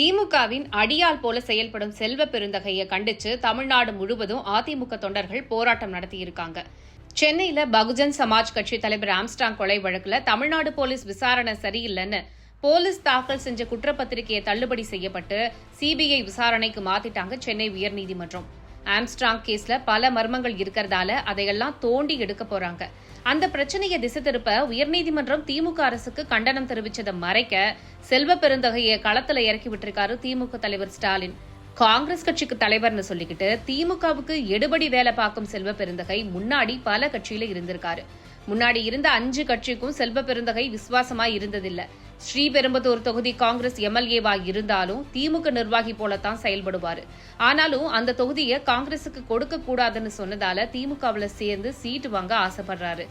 திமுகவின் அடியால் போல செயல்படும் செல்வ பெருந்தகையை கண்டிச்சு தமிழ்நாடு முழுவதும் அதிமுக தொண்டர்கள் போராட்டம் நடத்தியிருக்காங்க. சென்னையில பகுஜன் சமாஜ் கட்சி தலைவர் ஆம்ஸ்டாங் கொலை வழக்குல தமிழ்நாடு போலீஸ் விசாரணை சரியில்லைன்னு போலீஸ் தாக்கல் செஞ்ச குற்றப்பத்திரிகையை தள்ளுபடி செய்யப்பட்டு சிபிஐ விசாரணைக்கு மாத்திட்டாங்க சென்னை உயர்நீதிமன்றம். ஆம்ஸ்ட்ராங் கேஸ்ல பல மர்மங்கள் இருக்கிறதால அதையெல்லாம் தோண்டி எடுக்க போறாங்க. அந்த பிரச்சனையை திசை திருப்ப உயர்நீதிமன்றம் திமுக அரசுக்கு கண்டனம் தெரிவித்ததை மறைக்க செல்வ பெருந்தகையை களத்துல இறக்கி விட்டிருக்காரு திமுக தலைவர் ஸ்டாலின். காங்கிரஸ் கட்சிக்கு தலைவர்னு சொல்லிக்கிட்டு திமுகவுக்கு எடுபடி வேலை பார்க்கும் செல்வ பெருந்தகை முன்னாடி பல கட்சியில இருந்திருக்காரு. முன்னாடி இருந்த அஞ்சு கட்சிக்கும் செல்வ பெருந்தகை விசுவாசமா இருந்ததில்லை. ஸ்ரீபெரும்புதூர் தொகுதி காங்கிரஸ் எம்எல்ஏவா இருந்தாலும் திமுக நிர்வாகி போலத்தான் செயல்படுவார். ஆனாலும் அந்த தொகுதியை காங்கிரசுக்கு கொடுக்க கூடாதுன்னு சொன்னதால திமுகவில் சேர்ந்து சீட் வாங்க ஆசைப்படுறாரு.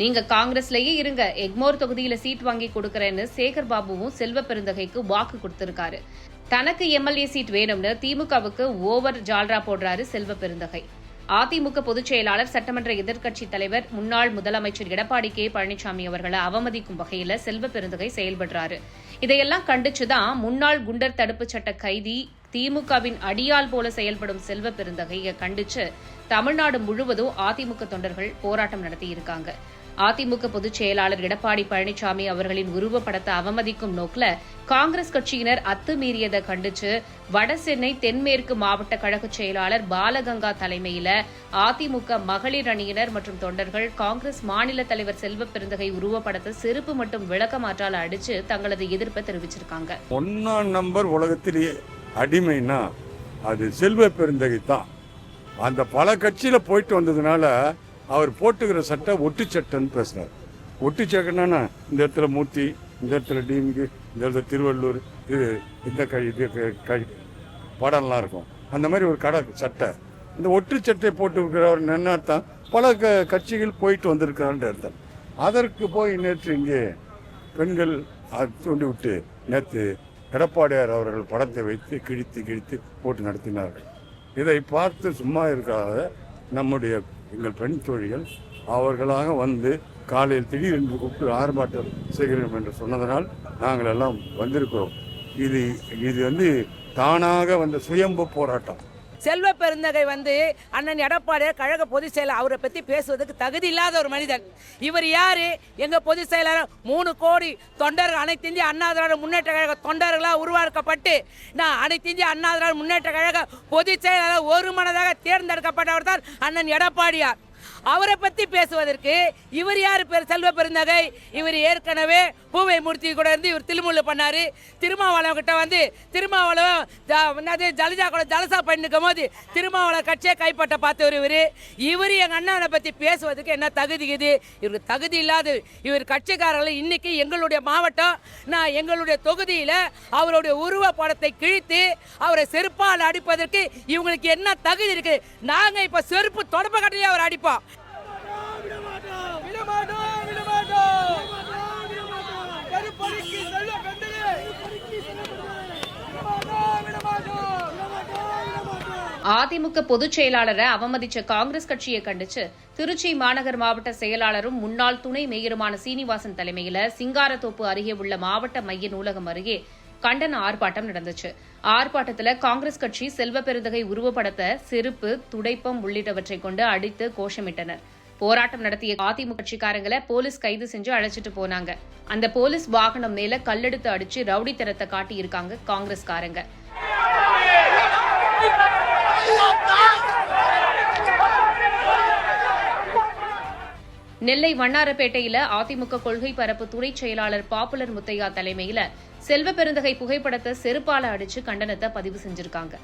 நீங்க காங்கிரஸ்லயே இருங்க எக்மோர் தொகுதியில சீட் வாங்கி கொடுக்கறேன்னு சேகர் பாபுவும் செல்வ பெருந்தகைக்கு வாக்கு கொடுத்திருக்காரு. தனக்கு எம்எல்ஏ சீட் வேணும்னு திமுகவுக்கு ஓவர் ஜால்ரா போடுறாரு செல்வ பெருந்தகை. அதிமுக பொதுச் செயலாளர் சட்டமன்ற எதிர்க்கட்சித் தலைவர் முன்னாள் முதலமைச்சர் எடப்பாடி கே. பழனிசாமி அவர்களை அவமதிக்கும் வகையில செல்வ பெருந்தகை செயல்படுறாரு. இதையெல்லாம் கண்டிச்சுதான் முன்னாள் குண்டர் தடுப்புச் சட்ட கைதி திமுகவின் அடியால் போல செயல்படும் செல்வ பெருந்தகையை கண்டிச்சு தமிழ்நாடு முழுவதும் அதிமுக தொண்டர்கள் போராட்டம் நடத்தியிருக்காங்க. அதிமுக பொதுச் செயலாளர் எடப்பாடி பழனிசாமி அவர்களின் உருவப்படத்தை அவமதிக்கும் நோக்கில் காங்கிரஸ் கட்சியினர் அத்துமீறியதை கண்டிச்சு வடசென்னை தென்மேற்கு மாவட்ட கழக செயலாளர் பாலகங்கா தலைமையில அதிமுக மகளிர் அணியினர் மற்றும் தொண்டர்கள் காங்கிரஸ் மாநில தலைவர் செல்வ பெருந்தகை உருவப்படத்தை செருப்பு மற்றும் விளக்கமாற்றால் அடிச்சு தங்களது எதிர்ப்பை தெரிவிச்சிருக்காங்க. ஒன்னாம் நம்பர் உலகத்திலேயே அடிமைனா அது செல்வ பெருந்தகை தான் அந்த பல கட்சியில போயிட்டு வந்ததுனால அவர் போட்டுக்கிற சட்டை ஒட்டு சட்டைன்னு பேசுகிறார் ஒட்டு சட்டைன்னா இந்த இடத்துல மூர்த்தி இந்த இடத்துல டிமிக்கு இந்த இடத்துல திருவள்ளூர் இது இந்த கழி இது க- படம்லாம் இருக்கும். அந்த மாதிரி ஒரு கடை சட்டை. இந்த ஒட்டு சட்டை போட்டு என்ன அர்த்தம் பல க கட்சிகள் போயிட்டு வந்திருக்கிறான்ற அர்த்தம். அதற்கு போய் நேற்று இங்கே பெண்கள் தூண்டி விட்டு நேற்று எடப்பாடியார் அவர்கள் படத்தை வைத்து கிழித்து கிழித்து போட்டு நடத்தினார்கள். இதை பார்த்து சும்மா இருக்காத நம்முடைய எங்கள் பெண் தோழிகள் அவர்களாக வந்து காலையில் திடீரென்று கூப்பிட்டு ஆர்ப்பாட்டம் செய்கிறோம் என்று சொன்னதனால் நாங்கள் எல்லாம் வந்திருக்கிறோம். இது இது வந்து தானாக வந்த சுயம்பு போராட்டம். செல்வ பெருந்தகை வந்து அண்ணன் எடப்பாடியார் கழக பொதுச் செயலர் அவரை பற்றி பேசுவதற்கு தகுதி இல்லாத ஒரு மனிதன். இவர் யார்? எங்கள் பொதுச் செயலாளர் மூணு கோடி தொண்டர்கள் அனைத்து இந்திய அண்ணா திராவிட முன்னேற்ற கழக தொண்டர்களாக உருவாக்கப்பட்டு நான் அனைத்து இந்திய அண்ணா திராவிட முன்னேற்ற கழக பொதுச் செயலாளர் ஒரு மனதாக தேர்ந்தெடுக்கப்பட்டவர் தான் அண்ணன் எடப்பாடியார். அவரை பத்தி பேசுவதற்கு இவர் யார் பேர்? செல்வ பெருந்தகை. இவர் ஏற்கனவே பூவை மூர்த்தி கூட இருந்து இவர் திருமுள்ளு பண்ணாரு. திருமாவளவன் கிட்ட வந்து திருமாவளவன் என்னது ஜலஜா கூட ஜலசா பண்ணிக்கும் போது திருமாவளவன் கட்சியை கைப்பற்ற பார்த்தவர் இவர். இவர் எங்கள் அண்ணனை பத்தி பேசுவதற்கு என்ன தகுதி இது? இவருக்கு தகுதி இல்லாது இவர் கட்சிக்காரர்கள் இன்னைக்கு எங்களுடைய மாவட்டம் நான் எங்களுடைய தொகுதியில் அவருடைய உருவ படத்தை கிழித்து அவரை செருப்பால் அடிப்பதற்கு இவங்களுக்கு என்ன தகுதி இருக்கு? நாங்கள் இப்போ செருப்பு தொடப்ப கட்டிலே அவர் அடிப்போம். அதிமுக பொதுச் செயலாளரை அவமதிச்ச காங்கிரஸ் கட்சியை கண்டிச்சு திருச்சி மாநகர் மாவட்ட செயலாளரும் முன்னாள் துணை மேயருமான சீனிவாசன் தலைமையில சிங்காரத்தோப்பு அருகே உள்ள மாவட்ட மைய நூலகம் அருகே கண்டன ஆர்ப்பாட்டம் நடந்துச்சு. ஆர்ப்பாட்டத்துல காங்கிரஸ் கட்சி செல்வ பெருந்தகை உருவப்படத்தை செருப்பு துடைப்பம் உள்ளிட்டவற்றை கொண்டு அடித்து கோஷமிட்டனர். போராட்டம் நடத்திய அதிமுக கட்சிக்காரங்களை போலீஸ் கைது செஞ்சு அழைச்சிட்டு போனாங்க. அந்த போலீஸ் வாகனம் மேல கல்லெடுத்து அடிச்சு ரவுடி தரத்தை காட்டியிருக்காங்க காங்கிரஸ்காரங்க. நெல்லை வண்ணாரப்பேட்டையில அதிமுக கொள்கை பரப்பு துறை செயலாளர் பாப்புலர் முத்தையா தலைமையில செல்வ பெருந்தகை புகைப்படத்தை செருப்பால அடிச்சு கண்டனத்தை பதிவு செஞ்சிருக்காங்க.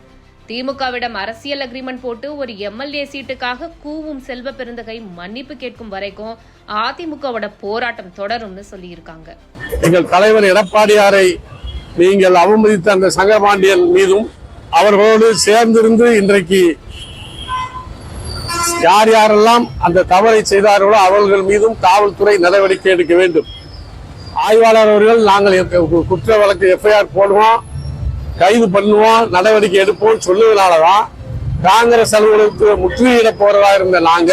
திமுகவிடம் அரசியல் அக்ரிமெண்ட் போட்டு ஒரு எம்எல்ஏ சீட்டுக்காக கூவும் செல்வ பெருந்தகை மன்னிப்பு கேட்கும் வரைக்கும் அதிமுகவோட போராட்டம் தொடரும்னு சொல்லியிருக்காங்க. எங்கள் தலைவர் எடப்பாடியாரை நீங்கள் அவமதித்த அந்த சங்கபாண்டியன் மீதும் அவர்களோடு சேர்ந்திருந்து இன்றைக்கு யார் யாரெல்லாம் அந்த தவறை செய்தார்களோ அவர்கள் மீதும் காவல்துறை நடவடிக்கை எடுக்க வேண்டும். ஆய்வாளர் அவர்கள் நாங்கள் குற்ற வழக்கு எஃப்ஐஆர் போடுவோம் கைது பண்ணுவோம் நடவடிக்கை எடுப்போம் சொல்லுவதனாலதான் காங்கிரஸ் அலுவலகத்துக்கு முற்றுகையிட போறதா இருந்த நாங்க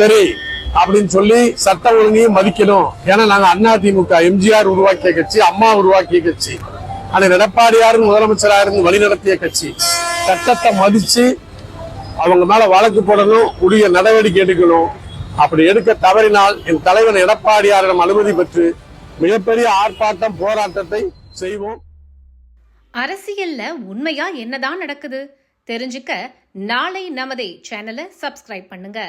சரி அப்படின்னு சொல்லி சட்ட ஒழுங்கையும் மதிக்கணும். ஏன்னா நாங்க அதிமுக எம்ஜிஆர் உருவாக்கிய கட்சி அம்மா உருவாக்கிய கட்சி. அன்னை எடப்பாடியாரும் முதலமைச்சராக இருந்து வழிநடத்திய கட்சி. சட்டத்தை மதிச்சு அவங்க மேல வழக்கு போடணும் உரிய நடவடிக்கை எடுக்கணும். அப்படி எடுக்க தவறினால் என் தலைவன் எடப்பாடியாரிடம் அனுமதி பெற்று மிகப்பெரிய ஆர்ப்பாட்டம் போராட்டத்தை செய்வோம். அரசியல்ல உண்மையா என்னதான் நடக்குது? தெரிஞ்சுக்க நாளை நமதே சேனலை சப்ஸ்கிரைப் பண்ணுங்க.